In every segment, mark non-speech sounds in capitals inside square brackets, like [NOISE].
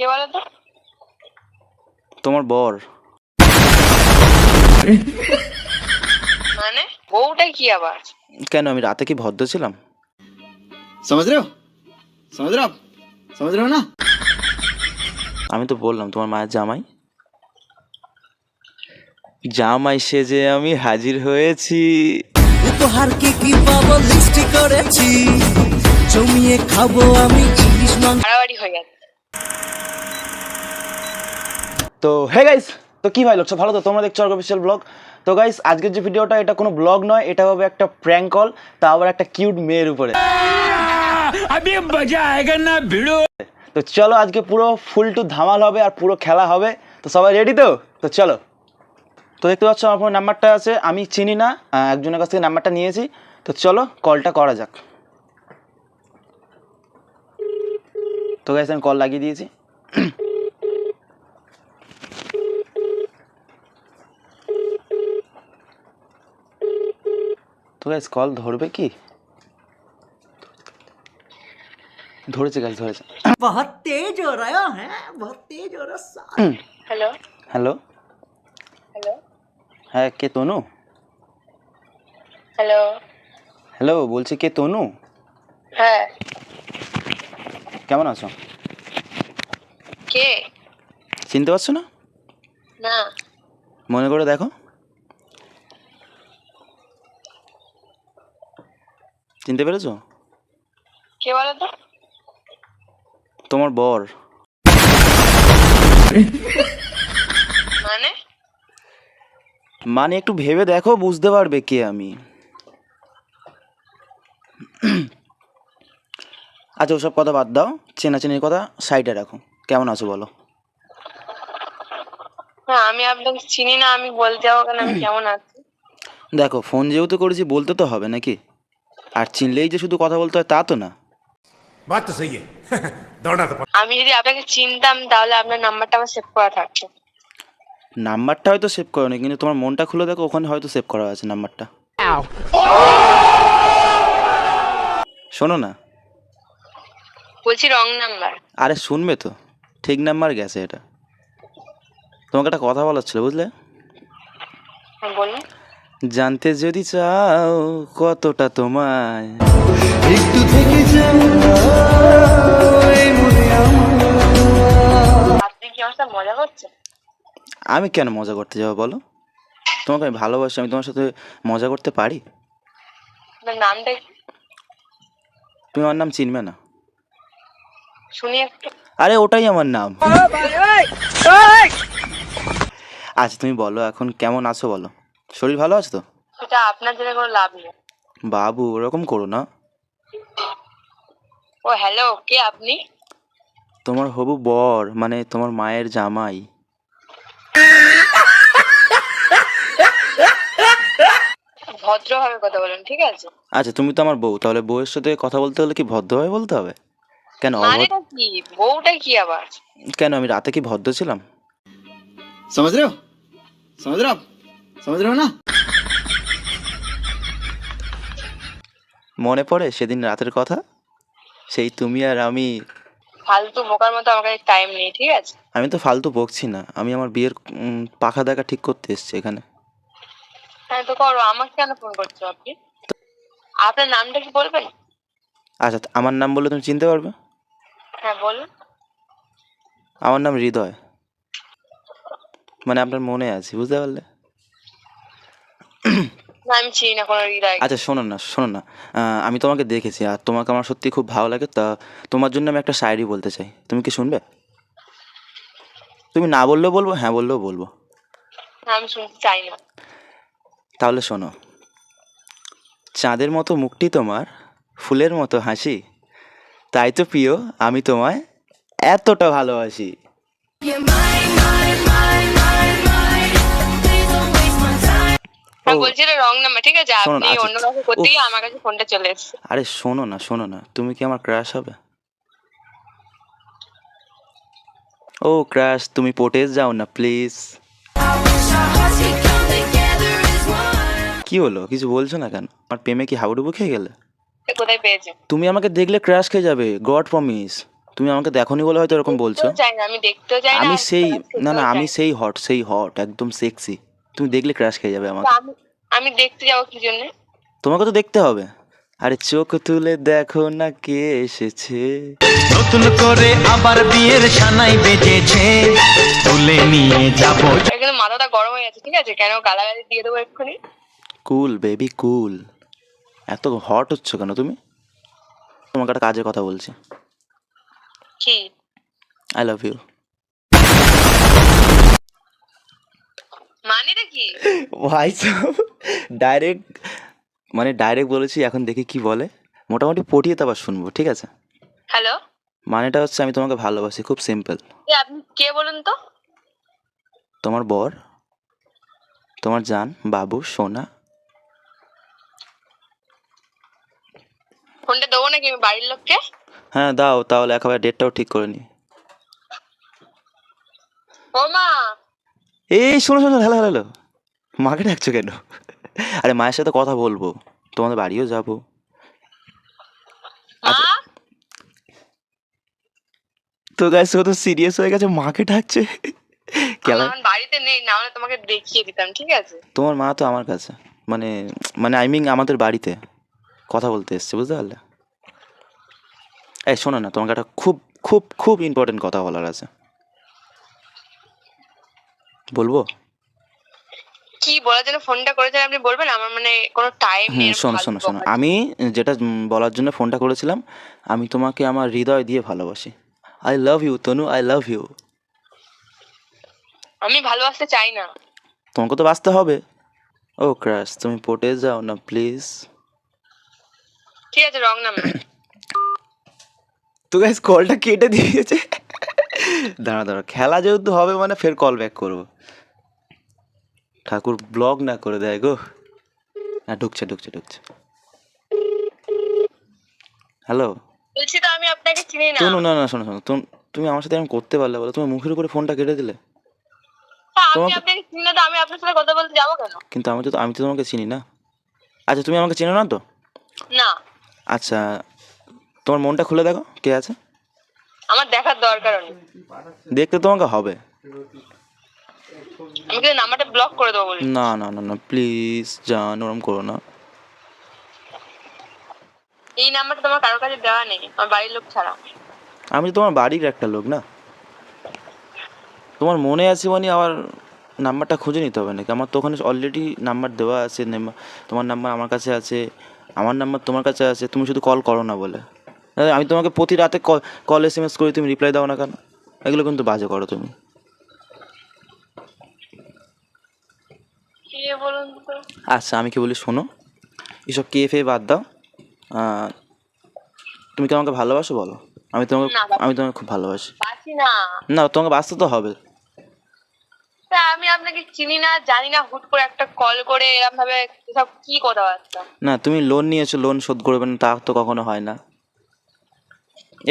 কে তোমার বর। মানে? বউটা কি আবার? কেন আমি রাতে কি ভদ্র ছিলাম? না। আমি তো বললাম তোমার মায়ের জামাই? জামাই সেজে আমি হাজির হয়েছি। উপহারকে কি পাবো করেছি। জমিয়ে খাব আমি মাংস। হয়ে গেছে। তো হে গাইস তো কি ভাই লোকসব ভালো তো? তোমরা দেখছ অফিসিয়াল ব্লগ তো গাইস আজকের যে ভিডিওটা এটা কোনো ব্লগ নয় এটা হবে একটা প্র্যাঙ্ক কল তা আবার একটা কিউট মেয়ের উপরে। তো চলো আজকে পুরো ফুল টু ধামাল হবে আর পুরো খেলা হবে। তো সবাই রেডি তো? তো চলো। তো দেখতে পাচ্ছ আমার ফোনে নাম্বারটা আছে আমি চিনি না একজনের কাছ থেকে নাম্বারটা নিয়েছি। তো চলো কলটা করা যাক। তো গাইস আমি কল লাগিয়ে দিয়েছি। তো গাইজ কল ধরবে কি? ধরেছে গাছ ধরেছে। বহুত তেজ হো রহা হ্যাঁ বহুত তেজ হো রহা হ্যালো হ্যালো হ্যালো হ্যাঁ কে তনু? হ্যালো হ্যালো বলছি কে তনু? হ্যাঁ। কেমন আছো? কে? চিনতে পারছ না? না। মনে করে দেখো। চিনতে পেরেছ? কে বলো তো? তোমার বর। মানে? মানে একটু ভেবে দেখো বুঝতে পারবে কে আমি। আচ্ছা ওসব কথা বাদ দাও। চেনাচেনির কথা সাইডে রাখো। কেমন আছো বলো? না আমি আপনাকে চিনি না আমি বলতে যাব কেন আমি কেমন আছি? দেখো ফোন যেহেতু করেছি বলতে তো হবে নাকি? আর চিনলেই যে শুধু কথা বলতে হয় তা তো না। [LAUGHS] আমি যদি আপনাকে চিনতাম তাহলে আপনার নাম্বারটা আমার সেভ করা থাকতো। নাম্বারটা হয়তো সেভ করোনি কিন্তু তোমার মনটা খুলে দেখো ওখানে হয়তো সেভ করা আছে নাম্বারটা। শোনো না। বলছি রং নাম্বার। আরে শুনবে তো ঠিক নাম্বার গেছে এটা। তোমাকে একটা কথা বলার ছিল বুঝলে? হ্যাঁ, বলুন। জানতে যদি চাও কতটা তোমায়। একটু থেকে যাও আমি কেন মজা করতে যাব বলো? তোমাকে আমি ভালোবাসি আমি তোমার সাথে মজা করতে পারি? নামটা তুমি আমার নাম চিনবে না। শুনি আরে ওটাই আমার নাম। আচ্ছা তুমি বলো এখন কেমন আছো বলো? শরীর ভালো আছে তো সেটা আপনার জন্য কোনো লাভ নেই বাবু ওরকম করো না ও হ্যালো কে আপনি তোমার হবু বর মানে তোমার মায়ের জামাই ভদ্রভাবে কথা বলুন ঠিক আছে আচ্ছা তুমি তো আমার বউ তাহলে বউয়ের সাথে কথা বলতে হলে কি ভদ্রভাবে বলতে হবে কেন অভদ্র মানেটা কি বউটা কি আবার কেন আমি রাতে কি ভদ্র ছিলাম समझ रहे हो समझ रहे हो आप समझ रहे हो ना মনে পড়ে সেদিন রাতের কথা সেই তুমি আর আমি ফালতু বোকার মতো আমার কাছে টাইম নেই ঠিক আছে আমি তো ফালতু বকছি না আমি আমার বিয়ের উম, পাখা দেখা ঠিক করতে এসেছি এখানে হ্যাঁ তো করো আমাকে কেন ফোন করছো আপনি আপনার নামটা কি বলবেন আচ্ছা আমার নাম বললে তুমি চিনতে পারবে হ্যাঁ বলুন আমার নাম হৃদয় মানে আপনার মনে আছে বুঝতে পারলে না আমি চিনি না কোনো হৃদয় আচ্ছা শোনো না শোনো না। আহ, আমি তোমাকে দেখেছি আর তোমাকে আমার সত্যি খুব ভালো লাগে। তা তোমার জন্য আমি একটা শায়রি বলতে চাই। তুমি কি শুনবে? তুমি না বললেও বলব হ্যাঁ বললেও বলব। না, আমি শুনতে চাই না। তাহলে শোনো। চাঁদের মতো মুখটি তোমার ফুলের মতো হাসি। তাই তো প্রিয় আমি তোমায় এতটা ভালোবাসি। এটা রং নাম্বার ঠিক আছে? আপনি আচ্ছা, অন্য কাউকে করতে গিয়ে আমার কাছে ফোনটা চলে এসেছে। আরে শোনো না শোনো না তুমি কি আমার ক্রাশ হবে? ও ক্রাশ তুমি পোটেস যাও না প্লিজ কি হলো? কিছু বলছো না কেন? আমার প্রেমে কি হাবুডুবু খেয়ে গেলে? কোথায় পেয়েছে? তুমি আমাকে দেখলে ক্রাশ খেয়ে যাবে গড প্রমিস তুমি আমাকে দেখোনি বলে হয়তো এরকম বলছো। আমি দেখতেও চাই আমি সেই না না আমি সেই হট সেই হট একদম সেক্সি তুমি দেখলে ক্রাশ খেয়ে যাবে আমাকে। আমি আমি দেখতে যাব কি জন্য? তোমাকে তো দেখতে হবে। আরে চোখ তুলে দেখো না কে এসেছে। নতুন করে আবার বিয়ের সানাই বেজেছে তুলে নিয়ে যাব। এখানে মাথাটা গরম হয়ে যাচ্ছে ঠিক আছে? কেন গালাগালি দিয়ে দেবো এক্ষুনি? কুল বেবি কুল এত হট হচ্ছ কেন তুমি? তোমাকে একটা কাজের কথা বলছি। কি? আই লাভ ইউ মানেটা কি ডাইরেক্ট মানে ডাইরেক্ট বলেছি এখন দেখি কি বলে। মোটামুটি পটিয়ে তো আবার শুনব ঠিক আছে? হ্যালো মানেটা হচ্ছে আমি তোমাকে ভালোবাসি খুব সিম্পল আপনি কে বলুন তো? তোমার বর তোমার জান বাবু সোনা। ফোনটা দেবো নাকি আমি বাড়ির লোককে? হ্যাঁ দাও তাহলে একেবারে ডেটটাও ঠিক করে নি ও মা! এই শোনো শোনো হ্যালো হ্যালো। মাকে ডাকছো কেন? আরে মায়ের সাথে কথা বলব। তোমাদের বাড়িও যাব। মা? তো গাইস ও তো সিরিয়াস হয়ে গেছে মাকে ডাকছে। খেলা বাড়িতে নেই না হলে তোমাকে দেখিয়ে দিতাম ঠিক আছে? তোমার মা তো আমার কাছে। মানে মানে আই মিন আমাদের বাড়িতে। কথা বলতে এসছে বুঝতে পারলে? এই শোনো না তোমাকে একটা খুব খুব খুব ইম্পর্টেন্ট কথা বলার আছে। বলব? বলার জন্য ফোনটা করেছেন আপনি বলবেন? আমার মানে কোনো টাইম নেই শোনো শোনো শোনো। আমি যেটা বলার জন্য ফোনটা করেছিলাম আমি তোমাকে আমার হৃদয় দিয়ে ভালোবাসি। I love you Tanu I love you আমি ভালোবাসতে চাই না। তোমাকে তো বাঁচতে হবে। ও ক্রাশ তুমি পটে যাও না প্লিজ। ঠিক আছে রং নাম্বার তো গাইস কলটা কেটে দিয়েছে। দাঁড়া দাঁড়া খেলা যেহেতু হবে মানে ফের কল ব্যাক করব। ঠাকুর ব্লগ না করে দেয় গো। হ্যাঁ ঢুকছে ঢুকছে ঢুকছে। হ্যালো? বলছি তো আমি আপনাকে চিনি না। না না শোনো শোনো তুমি আমার সাথে এরকম করতে পারলে বলো। তুমি মুখের উপরে ফোনটা কেটে দিলে। আমি আপনাকে চিনি না তো আমি আপনার সাথে কথা বলতে যাব কেন? কিন্তু আমি তো আমি তো তোমাকে চিনি না। আচ্ছা তুমি আমাকে চেনো না তো? না। আচ্ছা তোমার মনটা খুলে দেখো কে আছে? আমার দেখার দরকার নেই। দেখতে তোমাকে হবে। আমি কিন্তু নাম্বারটা ব্লক করে দেবো বলি। না না না না প্লিজ জান ওরম করো না। এই নাম্বারটা তোমার কারোর কাছে দেওয়া নেই আমার বাড়ির লোক ছাড়া। আমি তো তোমার বাড়ির একটা লোক না। তোমার মনে আছে মানে আবার নাম্বারটা খুঁজে নিতে হবে নাকি? আমার তো ওখানে অলরেডি নাম্বার দেওয়া আছে তোমার নাম্বার আমার কাছে আছে আমার নাম্বার তোমার কাছে আছে তুমি শুধু কল করো না বলে। আমি তোমাকে প্রতি রাতে কল এস এম এস করি তুমি রিপ্লাই দাও না কেন? এগুলো কিন্তু বাজে করো তুমি। কে বলুন তো। আচ্ছা আমি কি বলি শোনো এসব কে ফে বাদ দাও। তুমি কি আমাকে ভালোবাসো বলো? আমি তোমাকে আমি তোমাকে খুব ভালোবাসি। না। না তোমাকে বাঁচতে তো হবে। আমি আপনাকে চিনি না জানি না হুট করে একটা কল করে এরকম ভাবে সব কি কথাবার্তা। না তুমি লোন নিয়েছো লোন শোধ করবে না তা তো কখনো হয় না।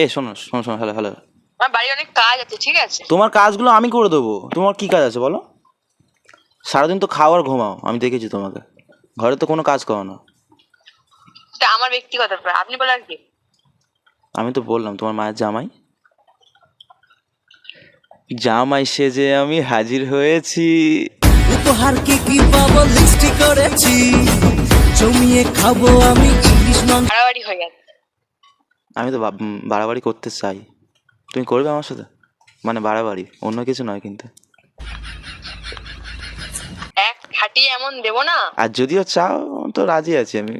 এ শোনো শোনো শোনো হ্যালো হ্যালো আমার বাড়ি অনেক কাজ আছে ঠিক আছে? তোমার কাজগুলো আমি করে দেবো। তোমার কি কাজ আছে বলো? সারাদিন তো খাওয়ার ঘুমাও আমি দেখেছি তোমাকে। ঘরে তো কোনো কাজ করো না। এটা আমার ব্যক্তিগত ব্যাপার আপনি বলার কি? আমি তো বললাম তোমার মায়ের জামাই? জামাই সেজে আমি হাজির হয়েছি। উপহার কি কি পাবো লিস্ট করেছি। জমিয়ে খাব আমি ইলিশ মাংস বাড়াবাড়ি হয়ে গেছে। আমি তো বা- বাড়াবাড়ি করতে চাই। তুমি করবে আমার সাথে? মানে বাড়াবাড়ি অন্য কিছু নয় কিন্তু। খাটিয়ে এমন দেবো না। আর যদিও চাও তো রাজি আছি আমি।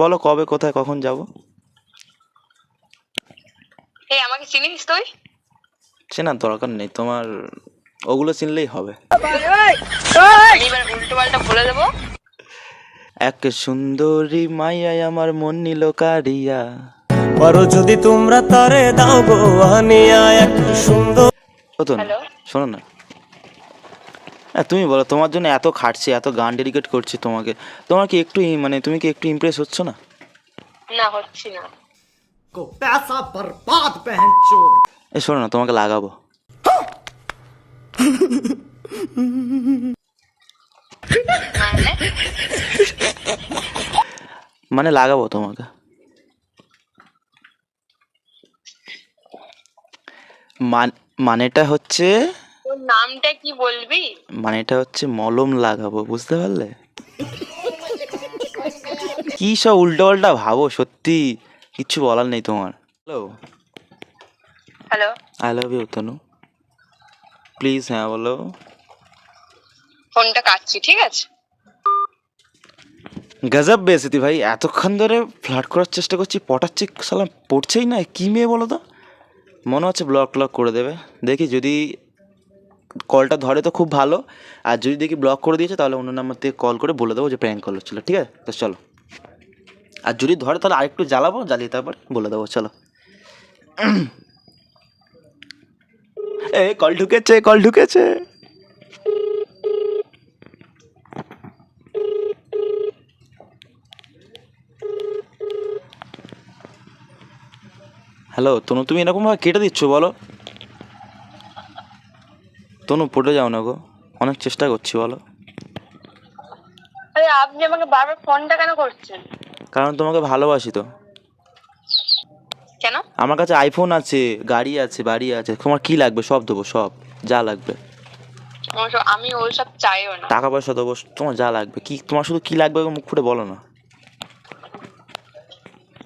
বলো কবে কোথায় কখন যাব? এই আমাকে চিনিস তুই? চেনার দরকার নেই তোমার ওগুলো চিনলেই হবে। আমি এবার উল্টো পাল্টা বলে দেবো। এক সুন্দরী মাইয়াই আমার মন নিল কারিয়া। পারো যদি তোমরা তারে দাও গো আনিয়া এক সুন্দর ও তো না শোনো না। হ্যাঁ তুমি বলো তোমার জন্য এত খাটছি এত গান ডেডিকেট করছি তোমাকে। তোমার কি একটু মানে তুমি কি একটু ইমপ্রেস হচ্ছ না? না হচ্ছি না। এ শোনো না তোমাকে লাগাবো। মানে মানে লাগাবো তোমাকে। মান- মানেটা হচ্ছে তোর নামটা কি বলবি? মানেটা হচ্ছে মলম লাগাবো বুঝতে পারলে? কি সব উল্টো পাল্টা ভাবো সত্যি কিচ্ছু বলার নেই তোমার। Hello hello? I love you Tanu please হ্যাঁ বলো। ফোনটা কাটছি ঠিক আছে? গজব বেসিতি ভাই এতক্ষণ ধরে ফ্লার্ট করার চেষ্টা করছি পটাচ্ছি সালাম পড়ছেই না কি মেয়ে বলো তো? মনে হচ্ছে ব্লক ট্লক করে দেবে। দেখি যদি কলটা ধরে তো খুব ভালো। আর যদি দেখি ব্লক করে দিয়েছে, তাহলে অন্য নাম্বার থেকে কল করে বলে দেবো যে প্র্যাঙ্ক কল হচ্ছিল, ঠিক আছে? তো চলো। আর যদি ধরে, তাহলে আরেকটু জ্বালাবো, জ্বালিয়ে তারপর বলে দেবো, চলো। [CLEARS THROAT] এ কল ঢুকেছে কল ঢুকেছে। হ্যালো তনু, তুমি এরকমভাবে কেটে দিচ্ছ, বলো। তনু পড়ে যাও না গো। অনেক চেষ্টা করছি বলো। আরে আপনি আমাকে বারবার ফোনটা কেন করছেন? কারণ তোমাকে ভালোবাসি তো। কেন? আমার কাছে আইফোন আছে গাড়ি আছে বাড়ি আছে। তোমার কি লাগবে? সব দেবো সব। যা লাগবে। আমি ওইসব চাইও না। টাকা পয়সা দেবো তোমার যা লাগবে। কি তোমার শুধু কি লাগবে মুখ ফুটে বলো না।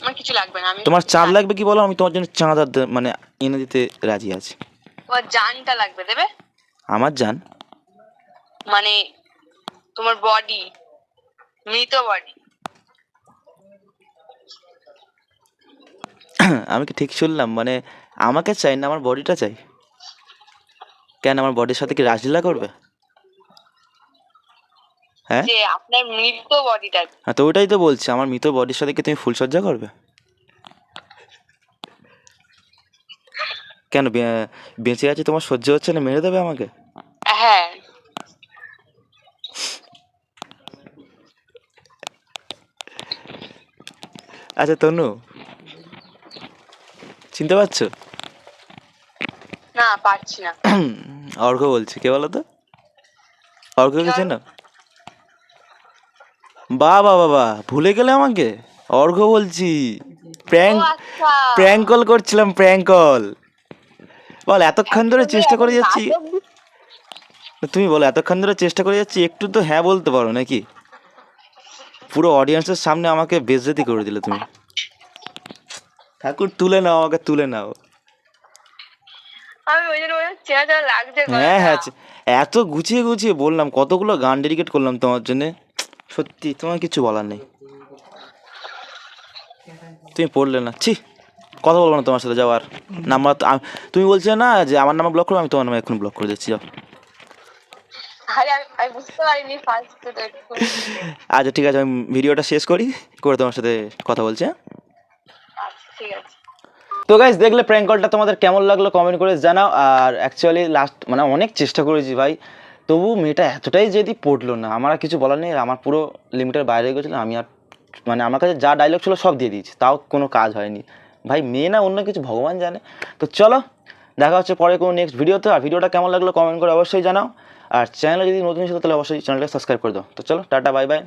আমার কিছু লাগবে না আমি তোমার চাঁদ লাগবে কি বলো? আমি তোমার জন্য চাঁদ মানে এনে দিতে রাজি আছি। তোমার জানটা লাগবে দেবে? আমার জান? মানে তোমার বডি মৃত বডি আমি কি ঠিক শুনলাম? মানে আমাকে চাই না আমার বডিটা চাই? কেন আমার বডির সাথে কি রাজলীলা করবে? হ্যাঁ? যে আপনার মৃত বডিটা হ্যাঁ তো ওটাই তো বলছি আমার মৃত বডির সাথে কি তুমি ফুলসজ্জা করবে? কেন বে- বেঁচে আছে তোমার সহ্য হচ্ছে না মেরে দেবে আমাকে? হ্যাঁ। আচ্ছা তনু চিনতে পারছ? না পারছি না। অর্ঘ বলছি কে বলো তো? অর্ঘ কিছু না বা বা বাবা ভুলে গেলে আমাকে? অর্ঘ বলছি। প্র্যাঙ্ক আচ্ছা। প্র্যাঙ্ক কল করছিলাম প্র্যাঙ্ক কল। বল এতক্ষণ ধরে চেষ্টা করে যাচ্ছি। তুমি বলো এতক্ষণ ধরে চেষ্টা করে যাচ্ছি একটু তো হ্যাঁ বলতে পারো নাকি? পুরো অডিয়েন্সের সামনে আমাকে বেজ্জতি করে দিলে তুমি। ঠাকুর তুলে নাও আমাকে তুলে নাও। হ্যাঁ হ্যাঁ এত গুছিয়ে গুছিয়ে বললাম কতগুলো গান ডেডিকেট করলাম তোমার জন্য। সত্যি তোমার কিছু বলার নেই। তুমি পড়লে না ছি। কথা বলব না তোমার সাথে যাওয়ার নাম্বার তুমি বলছিলে না যে আমার নাম্বার ব্লক করো আমি তোমার নাম্বার এখন ব্লক করে দিচ্ছি যাও। আচ্ছা ঠিক আছে আমি ভিডিওটা শেষ করি করে তোমার সাথে কথা বলছি হ্যাঁ? আচ্ছা, ঠিক আছে। তো গাইজ দেখলে প্র্যাঙ্ক কলটা তোমাদের কেমন লাগল কমেন্ট করে জানাও আর অ্যাকচুয়ালি লাস্ট মানে অনেক চেষ্টা করেছি ভাই তবু মেয়েটা এতটাই যদি পড়ল না আমার আর কিছু বলার নেই আমার পুরো লিমিটের বাইরে গেছিল আমি আর মানে আমার কাছে যা ডায়লগ ছিল সব দিয়ে দিয়েছি তাও কোনো কাজ হয়নি। ভাই, মেয়ে না, অন্য কিছু ভগবান জানে। তো চলো, দেখা হচ্ছে পরে কোনো নেক্সট ভিডিওতে আর ভিডিওটা কেমন লাগল কমেন্ট করে অবশ্যই জানাও। আর চ্যানেলে যদি নতুন এসে তাহলে অবশ্যই চ্যানেলটা সাবস্ক্রাইব করে দাও। তো চলো, tata bye bye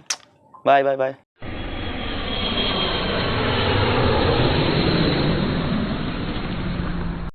bye bye bye